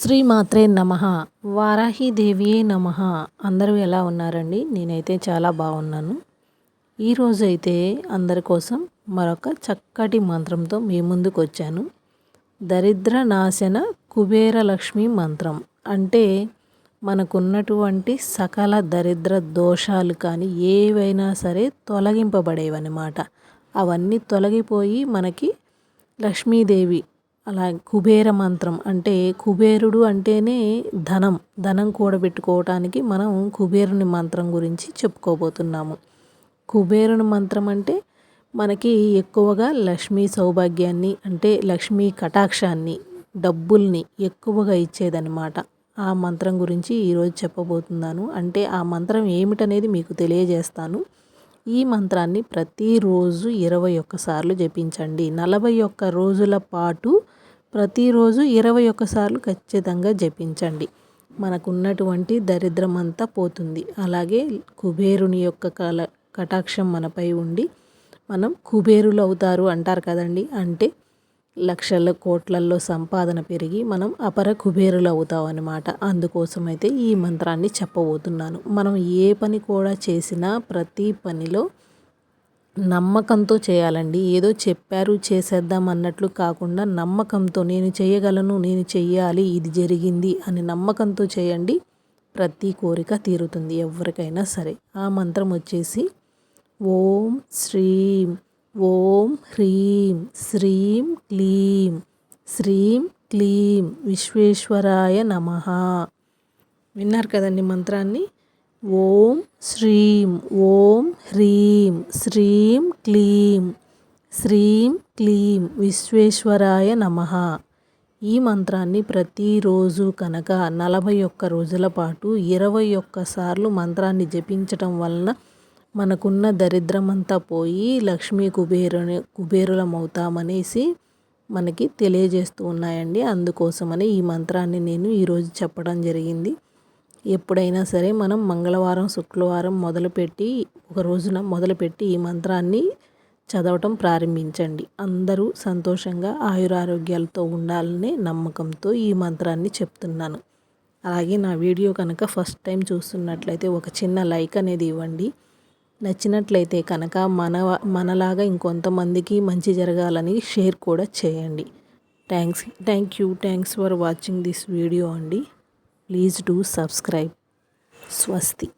శ్రీమాత్రే నమ. వారాహిదేవియే నమ. అందరూ ఎలా ఉన్నారండి? నేనైతే చాలా బాగున్నాను. ఈరోజు అయితే అందరి కోసం మరొక చక్కటి మంత్రంతో మీ ముందుకు వచ్చాను. దరిద్ర నాశన కుబేర లక్ష్మి మంత్రం. అంటే మనకున్నటువంటి సకల దరిద్ర దోషాలు కానీ ఏవైనా సరే తొలగింపబడేవన్నమాట. అవన్నీ తొలగిపోయి మనకి లక్ష్మీదేవి అలా కుబేర మంత్రం అంటే కుబేరుడు అంటేనే ధనం ధనం కూడబెట్టుకోవటానికి మనం కుబేరుని మంత్రం గురించి చెప్పుకోబోతున్నాము. కుబేరుని మంత్రం అంటే మనకి ఎక్కువగా లక్ష్మీ సౌభాగ్యాన్ని అంటే లక్ష్మీ కటాక్షాన్ని డబ్బుల్ని ఎక్కువగా ఇచ్చేదన్నమాట. ఆ మంత్రం గురించి ఈరోజు చెప్పబోతున్నాను. అంటే ఆ మంత్రం ఏమిటనేది మీకు తెలియజేస్తాను. ఈ మంత్రాన్ని ప్రతిరోజు ఇరవై ఒక్కసార్లు జపించండి. నలభై ఒక్క రోజుల పాటు ప్రతిరోజు ఇరవై ఒక్కసార్లు ఖచ్చితంగా జపించండి. మనకున్నటువంటి దరిద్రం అంతా పోతుంది. అలాగే కుబేరుని యొక్క కల కటాక్షం మనపై ఉండి మనం కుబేరులు అవుతారు అంటారు కదండి. అంటే లక్షల కోట్లల్లో సంపాదన పెరిగి మనం అపర కుబేరులు అవుతాం అనమాట అందుకోసమైతే ఈ మంత్రాన్ని చెప్పబోతున్నాను. మనం ఏ పని కూడా చేసినా ప్రతి పనిలో నమ్మకంతో చేయాలండి. ఏదో చెప్పారు చేసేద్దాం అన్నట్లు కాకుండా నమ్మకంతో నేను చేయగలను నేను చెయ్యాలి ఇది జరిగింది అని నమ్మకంతో చేయండి. ప్రతి కోరిక తీరుతుంది ఎవరికైనా సరే. ఆ మంత్రం వచ్చేసి ఓం శ్రీం ఓం హ్రీం శ్రీం క్లీం శ్రీం క్లీం విశ్వేశ్వరాయ నమ. విన్నారు కదండి మంత్రాన్ని? ఓం శ్రీం ఓం హ్రీం శ్రీం క్లీం శ్రీం క్లీం విశ్వేశ్వరాయ నమ. ఈ మంత్రాన్ని ప్రతిరోజు కనుక నలభై ఒక్క రోజుల పాటు ఇరవై ఒక్కసార్లు మంత్రాన్ని జపించటం వలన మనకున్న దరిద్రమంతా పోయి లక్ష్మీ కుబేరుని కుబేరులమవుతామనేసి మనకి తెలియజేస్తూ ఉన్నాయండి. అందుకోసమని ఈ మంత్రాన్ని నేను ఈరోజు చెప్పడం జరిగింది. ఎప్పుడైనా సరే మనం మంగళవారం శుక్రవారం మొదలుపెట్టి ఒక రోజున మొదలుపెట్టి ఈ మంత్రాన్ని చదవటం ప్రారంభించండి. అందరూ సంతోషంగా ఆయురారోగ్యాలతో ఉండాలనే నమ్మకంతో ఈ మంత్రాన్ని చెప్తున్నాను. అలాగే నా వీడియో కనుక ఫస్ట్ టైం చూస్తున్నట్లయితే ఒక చిన్న లైక్ అనేది ఇవ్వండి. నచ్చినట్లయితే కనుక మన మనలాగా ఇంకొంతమందికి మంచి జరగాలని షేర్ కూడా చేయండి. Thanks thank you thanks for watching this video అండి. Please do subscribe. స్వస్తి.